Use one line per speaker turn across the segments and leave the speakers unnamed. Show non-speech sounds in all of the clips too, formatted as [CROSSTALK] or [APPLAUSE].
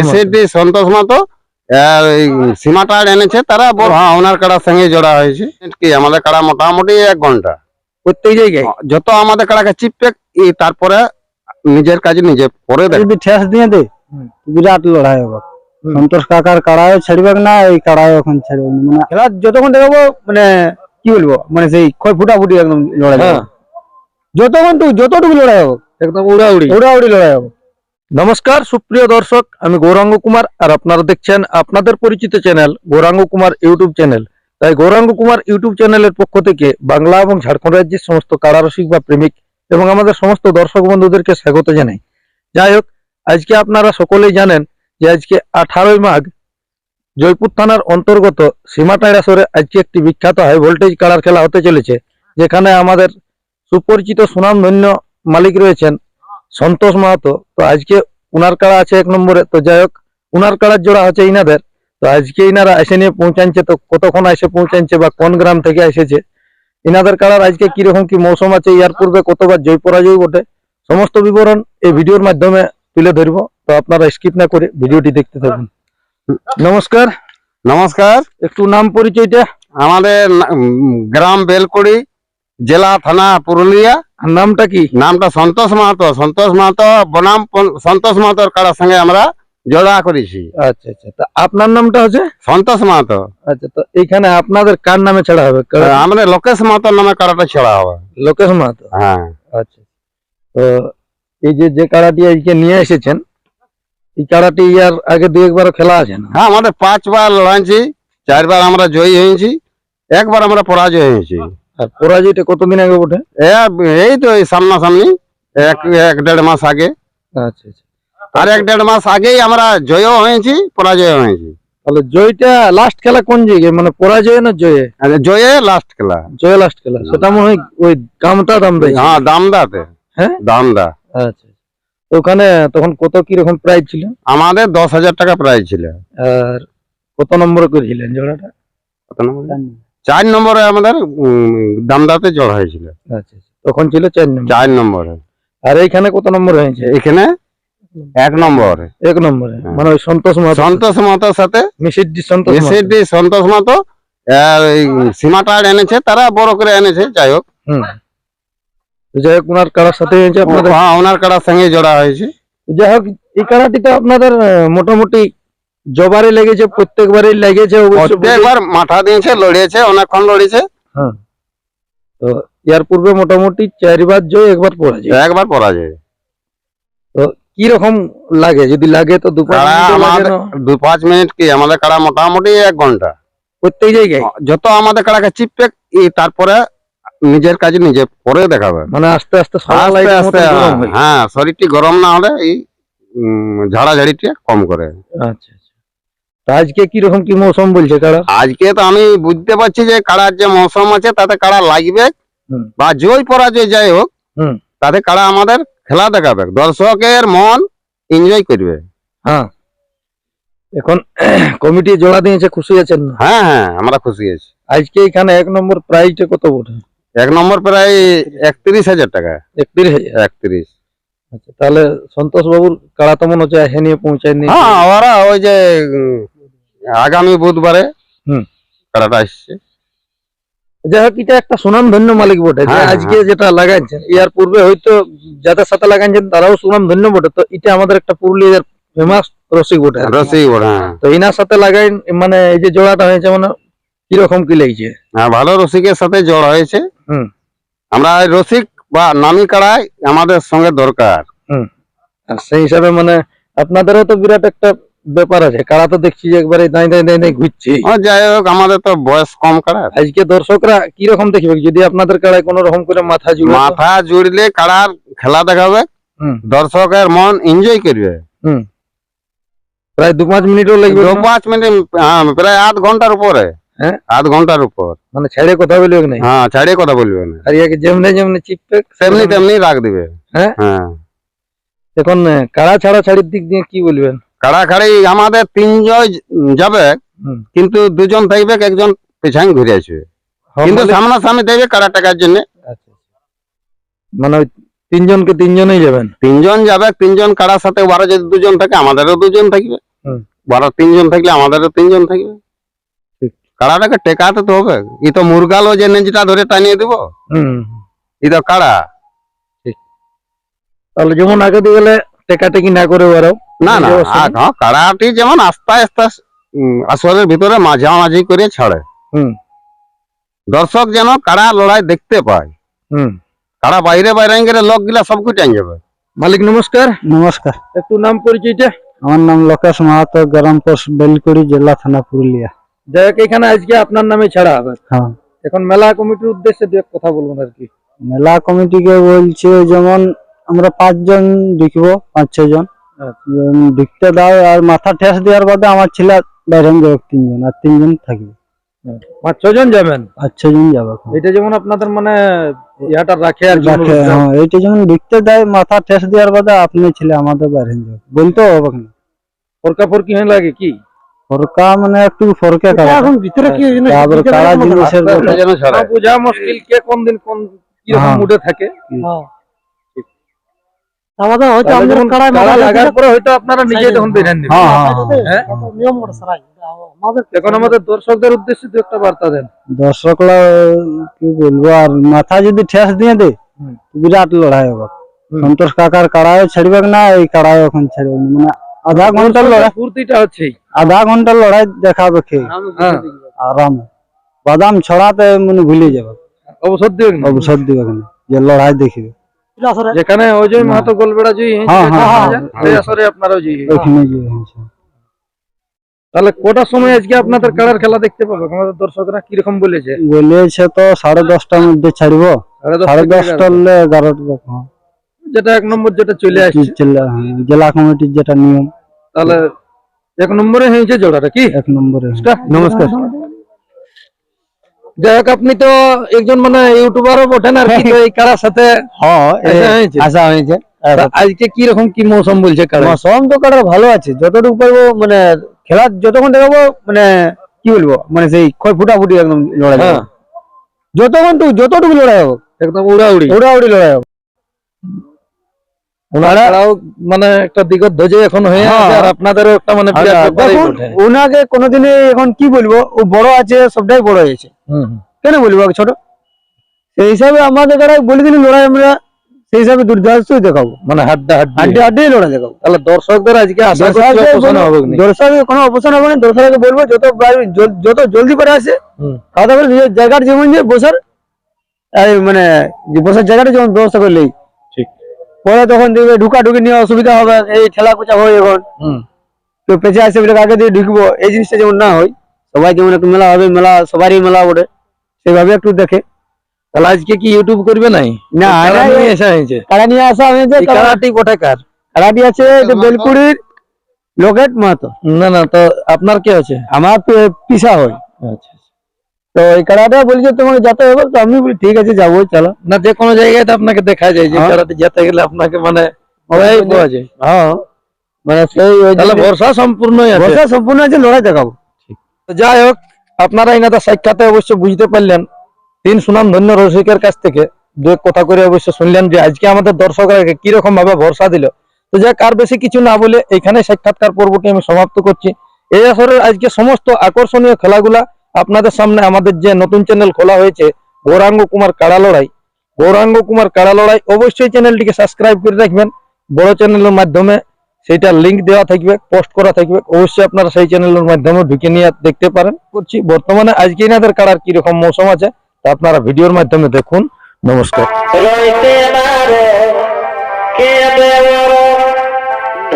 এসএডি সন্তোষ মাতো আর এই সীমাটা এনেছে তারা হ্যাঁ ওনার কাড়ার সঙ্গে জোড়া হয়েছে। কি আমাদের কাড়া মোটামুটি এক ঘণ্টা।
প্রত্যেক জায়গায়?
যত আমাদের কাড়াকে এই তারপরে নিজের কাজে নিজে পরে
যদি ঠেস দিয়ে দে বিরাট লড়াই হবে। সন্তোষ কাকার কাড়ায় ছাড়বে না এই কাড়ায় এখন ছাড়বে না। মানে
খেলা যতক্ষণ দেখাবো মানে কি বলব মানে সেই ক্ষয় ফুটাফুটি একদম লড়াই
হ্যাঁ।
যতক্ষণ টুকু যতটুকু লড়াই হবে
একদম উড়াউড়ি।
উড়াউড়ি লড়াই হবে। নমস্কার, সুপ্রিয় দর্শক, আমি গৌরাঙ্গ কুমার আর আপনারা দেখছেন আপনাদের পরিচিত channel Gouranga Kumar YouTube channel. তাই গৌরাঙ্গ কুমার ইউটিউব চ্যানেলের পক্ষ থেকে বাংলা এবং ঝাড়খণ্ড রাজ্যের সমস্ত কারারসিক বা প্রেমিক এবং আমাদের সমস্ত দর্শক বন্ধুদেরকে স্বাগত জানাই। যাই হোক, আজকে আপনারা সকলেই জানেন যে আজকে আঠারোই মাঘ জয়পুর থানার অন্তর্গত সীমাটাইড়াসরে আজকে একটি বিখ্যাত হাই ভোল্টেজ কাড়ার খেলা হতে চলেছে, যেখানে আমাদের সুপরিচিত সুনামধন্য মালিক রয়েছেন সন্তোষ মাহাতো। তো আজকে উনার কাড়া আছে এক নম্বরে। তো যাই হোক উনার কাড়ার জোড়া হচ্ছে ইনাদের। তো আজকে ইনারা এসে নিয়ে পৌঁছাচ্ছে তো কতক্ষণ এসে পৌঁছাচ্ছে বা কোন গ্রাম থেকে এসেছে? ইনাদের কাড়ার আজকে কীরকম কি মৌসুম আছে? ইয়ার পূর্বে কতবার জয় পরাজয় বটে সমস্ত বিবরণ এই ভিডিওর মাধ্যমে তুলে ধরব। তো আপনারা স্কিপ না করে ভিডিওটি দেখতে থাকুন। নমস্কার।
নমস্কার।
একটু নাম পরিচয়টা?
আমাদের গ্রাম বেলকুড়ি জেলা থানা পুরুলিয়া।
নামটা কি?
নামটা সন্তোষ মাহাতো। সন্তোষ মাহাতো বনাম সন্তোষ মাহাতোর কাড়ার সঙ্গে আমরা জোড়া করেছি।
আচ্ছা আচ্ছা। তা আপনার নামটা হচ্ছে?
সন্তোষ মাহাতো।
আচ্ছা তো এখানে আপনাদের কার নামে ছাড়া হবে?
আমাদের লোকেশ মাহাতোর নামে কারাটা ছেড়া হবে।
লোকেশ মাহাতো?
হ্যাঁ।
আচ্ছা। তো এই যে যে কারাটি আজকে নিয়ে এসেছেন এই কারাটি ইয়ার আগে দু একবার খেলা আছে না?
হ্যাঁ আমাদের পাঁচবার লড়াইছি চারবার আমরা জয়ী হয়েছি একবার আমরা পরাজয় হয়েছি।
আর পরাজয়টা কতদিন আগে বটে?
এ- এই তো এই সামনাসামনি এক এক দেড় মাস আগে।
আচ্ছা আচ্ছা।
আর এক দেড় মাস আগেই আমরা জয়ও হয়েছি পরাজয় হয়েছি।
তাহলে জয়টা লাস্ট খেলা কোন জায়গায় মানে পরাজয় না জয়ে?
আর জয়ে লাস্ট খেলা।
জয় লাস্ট খেলা। সেটা মনে হয় ওই গামটা দাম
হ্যাঁ দামদাতে।
হ্যাঁ?
দামদা।
আচ্ছা ওখানে তখন কত কীরকম প্রাইজ ছিল?
আমাদের দশ হাজার টাকা প্রাইজ ছিল।
আর কত নম্বরে করেছিলেন জোড়াটা?
কত নম্বর? চার নম্বরে আমাদের দামদাতে জড় হয়েছিল।
আচ্ছা আচ্ছা। তখন ছিল চার নম্বর।
চার নম্বরে।
আর এইখানে কত নম্বর হয়েছে?
এখানে এক নম্বরে।
এক নম্বরে।
হ্যাঁ।
মানে ওই সন্তোষ মাহাতো
সন্তোষ মাতার সাথে
মিসিডি সন্তোষ।
এসএডি সন্তোষ মাতো আর এই সীমাটা এনেছে তারা বড় করে এনেছে যাই হোক।
যাই হোক ওনার কারার সাথে
হ্যাঁ ওনার কাড়ার সঙ্গে জোড়া হয়েছে।
যাই হোক এই কারাটি তো আপনাদের মোটামুটি জবারে লেগেছে প্রত্যেকবারই লেগেছে
প্রত্যেকবার মাথা দিয়েছে লড়িয়েছে অনেকক্ষণ লড়িয়েছে।
হ্যাঁ। তো ইয়ার পূর্বে মোটামুটি চারবার জয় একবার পরাজয়।
একবার পরাজয়।
তো কি রকম লাগে? যদি লাগে তো দু।
দু পাঁচ মিনিট কি? আমাদের কাড়া মোটামুটি এক ঘণ্টা।
প্রত্যেক জায়গায়?
যত আমাদের কাড়াকে এই তারপরে নিজের কাজে নিজে পরে দেখাবে।
মানে আস্তে আস্তে
আস্তে আস্তে
হয়।
শরীরটি গরম না হলে এই ঝাড়াঝাড়িটি কম করে।
আচ্ছা। আজকে কি রকম কি মৌসুম বলছে কারা?
আজকে তো আমি বুঝতে পারছি যে কাড়ার যে মৌসুম আছে তাতে কারা লাগবে বা জয় পরাজয় যাই হোক। তাতে কারা আমাদের খেলা দেখাবে দর্শকের মন এনজয় করবে।
হ্যাঁ। এখন [CLEARS THROAT] কমিটি জোড়া দিয়েছে খুশি আছেন
হ্যাঁ হ্যাঁ আমরা খুশি আছি।
আজকে এখানে এক নম্বর প্রাইজটা কত বটে
এক নম্বর প্রায় একত্রিশ হাজার টাকা।
একত্রিশ হাজার?
একত্রিশ।
আচ্ছা তাহলে সন্তোষ বাবুর কাড়া তো মনে হচ্ছে এসে নিয়ে পৌঁছায় নিয়ে
হ্যাঁ ওরা ওই যে আগামী বুধবারে
হুম।
আসছে।
যাই হোক এটা একটা সুনাম ধন্য মালিক বটে। যে
হ্যাঁ, হ্যাঁ,
আজকে যেটা লাগাইছেন ইয়ার পূর্বে হয়তো যাদের সাথে লাগাইছেন তারাও সুনাম ধন্য বটে। তো এটা আমাদের একটা পুরুলিয়ার ফেমাস রসিক বটে।
রসিক বড় হ্যাঁ।
তো ইনার সাথে লাগাই মানে এই যে জোড়াটা হয়েছে মানে কীরকম কি লাগছে?
হ্যাঁ, ভালো রসিকের সাথে জোড়া হয়েছে।
হুম।
আমরা রসিক বা নামি কাড়াই আমাদের সঙ্গে দরকার।
আর সেই হিসাবে মানে আপনাদেরও তো বিরাট একটা ব্যাপার আছে কারা তো দেখছি একবারে দাঁই দাঁই দাঁই দাঁই ঘুরছে।
যাই হোক আমাদের তো বয়স কম কারা?
আজকে দর্শকরা কি রকম দেখবে? যদি আপনাদের কাড়ায় কোনো রকম করে মাথা জুড়ে
মাথা জুড়লে কাড়ার খেলা দেখাবে দর্শকের মন এনজয় করবে।
প্রায় দু পাঁচ মিনিটও লাগবে
দু পাঁচ মিনিট হ্যাঁ, প্রায় আধ ঘণ্টার উপরে।
হ্যাঁ?
আধ ঘণ্টার উপর।
মানে ছেড়ে কথা বলবে নাই?
হ্যাঁ কথা বলবে না
আর ইয়াকে যেমনি যেমনি চিপবে
তেমনি তেমনি রাখ দিবে।
হ্যাঁ?
হ্যাঁ।
এখন কাড়া ছাড়া ছাড়ির দিক দিয়ে কি বলবেন?
কাড়াখাড়ি আমাদের তিনজন যাবে কিন্তু দুজন থাকবে একজন পেছান ঘুরে আসবে।
হ্যাঁ,
কিন্তু
মালিক-
সামনাসামনি দেবে কাড়া টাকার জন্য।
আচ্ছা, আচ্ছা। মানে তিনজনকে তিনজনেই যাবেন?
তিনজন যাবে তিনজন কাড়ার সাথে বারো যদি দুজন থাকে আমাদেরও দুজন থাকবে। বারো তিনজন থাকলে আমাদেরও তিনজন থাকবে। কাড়াটাকে টেকাতে তো হবে। ই তো মুরগালও যে নেঞ্জিটা ধরে টানিয়ে দিব
হুম।
ই তো কাড়া।
তাহলে যেমন আগে দিয়ে গেলে টেকাটেকি না করে বেরো
না না হ্যাঁ, কাড়াটি যেমন আস্তে আস্তে আসরের ভিতরে মাঝামাঝি করে ছাড়ে।
হুম।
দর্শক যেন কাড়া লড়াই দেখতে পায়।
হুম।
কাড়া বাইরে বাইরে গেলে লোক গিলা সব কিছু যাবে?
মালিক নমস্কার।
নমস্কার।
একটু নাম পরিচয়টা
আমার নাম লোকেশ মাহাতো গ্রাম পোস্ট বেলকুড়ি জেলা থানা পুরুলিয়া।
যাই হোক এখানে আজকে আপনার নামে ছাড়া হবে।
হ্যাঁ।
এখন মেলা কমিটির উদ্দেশ্যে দু কথা বলবেন আর কি।
মেলা কমিটিকে বলছে যেমন আমরা পাঁচজন ঢুকবো পাঁচ ছয় জন
আচ্ছা।
যেমন ঢুকতে দাও আর মাথা ঠেস দেওয়ার বাদে আমার ছেলে বাইরে যাবে তিনজন আর তিনজন থাকবে।
পাঁচ ছজন যাবেন?
পাঁচ ছয় জন যাবে ওখানে।
এটা যেমন আপনাদের মানে রাখে আর কি
রাখে, হ্যাঁ ঢুকতে দেয় মাথা ঠেস দেওয়ার বাদে আপনি ছেলে আমাদের বাইরে যাবে বলতে হবে না।
ফরকা ফরকি হয়ে লাগে কি?
ফরকা মানে একটু ফরকে কাটা
ভিতরে কি
তারপর কারা জিনিসের ব্যাপার।
বোঝা মুশকিল কে কোন দিন কোন কীরকম
হ্যাঁ।
মুডে থাকে? তাহলে
আমাদের
যেমন
কাড়ায়
কাড়া লাগার পরে হয়তো আপনারা নিজে তখন বেরেন দিবেন।
হ্যাঁ হ্যাঁ হ্যাঁ।
নিয়ম করে সারাই
এখন আমাদের দর্শকদের উদ্দেশ্যে দু একটা বার্তা দেন।
দর্শকরা কি বলব আর মাথা যদি ঠেস দিয়ে দে বিরাট লড়াই হবে। সন্তোষ কাকার কাড়ায় ছাড়বে না এই কাড়ায় এখন ছাড়বে না। মানে আধা ঘণ্টার লড়াই
ফুর্তিটা হচ্ছেই
আধা ঘণ্টার লড়াই দেখাবে খেয়ে
হ্যাঁ।
আরাম। বাদাম ছড়াতে মানে ভুলে যাবে।
অবসর দিবেন না।
অবসর দিবে কেন যে লড়াই দেখিবে।
যেখানে অজয় মাহাতো গোলবেড়া হয়েছে,
হ্যাঁ, হ্যাঁ, হ্যাঁ।
সেই আসরে আপনারাও
যে হয়েছে।
তাহলে কটার সময় আজকে আপনাদের কাড়ার খেলা দেখতে পাবে? আমাদের দর্শকরা কীরকম বলেছে?
বলেছে তো সাড়ে দশটার মধ্যে ছাড়বো।
সাড়ে দশটা এগারোটা। যেটা এক নম্বর যেটা চলে আসছে।
জেলা কমিটির যেটা নিয়ম।
তাহলে এক নম্বরে হয়েছে জোড়াটা কি?
এক নম্বরে।
নমস্কার। যাই হোক আপনি তো একজন মানে ইউটিউবারও বটেন আর কি এই কারার সাথে [LAUGHS]
হ্যাঁ
আসা হয়েছে।
আসা হয়েছে।
আজকে কি রকম কি মৌসুম বলছে কারা
মৌসুম তো কাটার ভালো আছে যতটুকু পারব মানে খেলা যতক্ষণ দেখাবো মানে কি বলব মানে সেই ক্ষয় ফুটাফুটি একদম লড়াই
হ্যাঁ।
যতক্ষণ টুকু যতটুকু লড়াই হোক
একদম উড়াউড়ি।
উড়াউড়ি লড়াই হবে।
ওনারাও মানে একটা ধ্বজে এখন হয়ে আছে
হ্যাঁ।
আর আপনাদেরও একটা মানে।
ওনাকে কোনোদিনে এখন কি বলব ও বড় আছে সবটাই বড় হয়েছে। কেন বলব ছোট সেই হিসাবে আমাদের কারা বলে দিন লড়াই আমরা সেই হিসাবে দুর্দান্ত দেখাবো
মানে হাড্ডা হাড্ডি
আড্ডে আড্ডে লড়াই দেখাবো
তাহলে দর্শকদের আজকে আশা করছি
দর্শকদের
হবে না
দর্শকের কোনো অপশন হবে না দর্শককে বলব যত যত জলদি করে আসে। খাওয়া দাওয়া করে জায়গার যেমন যে বসার মানে বসার জায়গাটা যেমন ব্যবস্থা করলেই
ঠিক
পরে তখন দেখবে ঢুকা ঢুকি নিয়ে অসুবিধা হবে এই ঠেলা কোচা হয় এখন। তো পেছে আসে বলে আগে দিয়ে ঢুকবো? এই জিনিসটা যেমন না হয় সবাই যেমন একটু মেলা হবে মেলা সবারই মেলা ওঠে সেভাবে একটু দেখে।
তাহলে আজকে কি ইউটিউব করবে নাই?
না
কারা
না,
নিয়ে আসা হয়েছে?
কারা নিয়ে আসা হয়েছে
কারাটি কোটাকার
কারাটি আছে বেলকুড়ির লোকেট মাহাতো।
না না তো আপনার কে আছে?
আমার পিসা হয়।
আচ্ছা।
তো এই কারাটা বলছে তোমাকে যেতে হবে। তো আমি বলি ঠিক আছে যাব চলো।
না যে কোনো জায়গায় তো আপনাকে দেখা যায় যে
হ্যাঁ।
কারাতে যেতে গেলে আপনাকে মানে
ওই
পাওয়া যায়
হ্যাঁ। মানে সেই
তাহলে ভরসা সম্পূর্ণই আছে।
বর্ষা সম্পূর্ণ আছে লড়াই দেখাবো।
তো যাই হোক আপনারা এনাদের সাক্ষাতে অবশ্য বুঝতে পারলেন তিন সুনাম ধন্য রসিকের কাছ থেকে দু কথা করে অবশ্য শুনলেন যে আজকে আমাদের দর্শকরা কীরকম ভাবে ভরসা দিল। তো যাক আর বেশি কিছু না বলে এখানে সাক্ষাৎকার পর্বটি আমি সমাপ্ত করছি। এই আসরের আজকে সমস্ত আকর্ষণীয় খেলাগুলা আপনাদের সামনে আমাদের যে নতুন চ্যানেল খোলা হয়েছে, গৌরাঙ্গ কুমার কাড়া লড়াই। গৌরাঙ্গ কুমার কাড়া লড়াই অবশ্যই চ্যানেলটিকে সাবস্ক্রাইব করে রাখবেন। বড় চ্যানেলের মাধ্যমে সেটার লিংক দেওয়া থাকবে পোস্ট করা থাকবে। অবশ্যই আপনারা সেই চ্যানেলের মাধ্যমে ঢুকে নিয়ে দেখতে পারেন। করছি, বর্তমানে আজকে এনাদের কাড়ার কীরকম মৌসুম আছে, তা আপনারা ভিডিওর মাধ্যমে দেখুন। নমস্কার।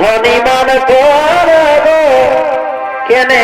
ধনী কেনে?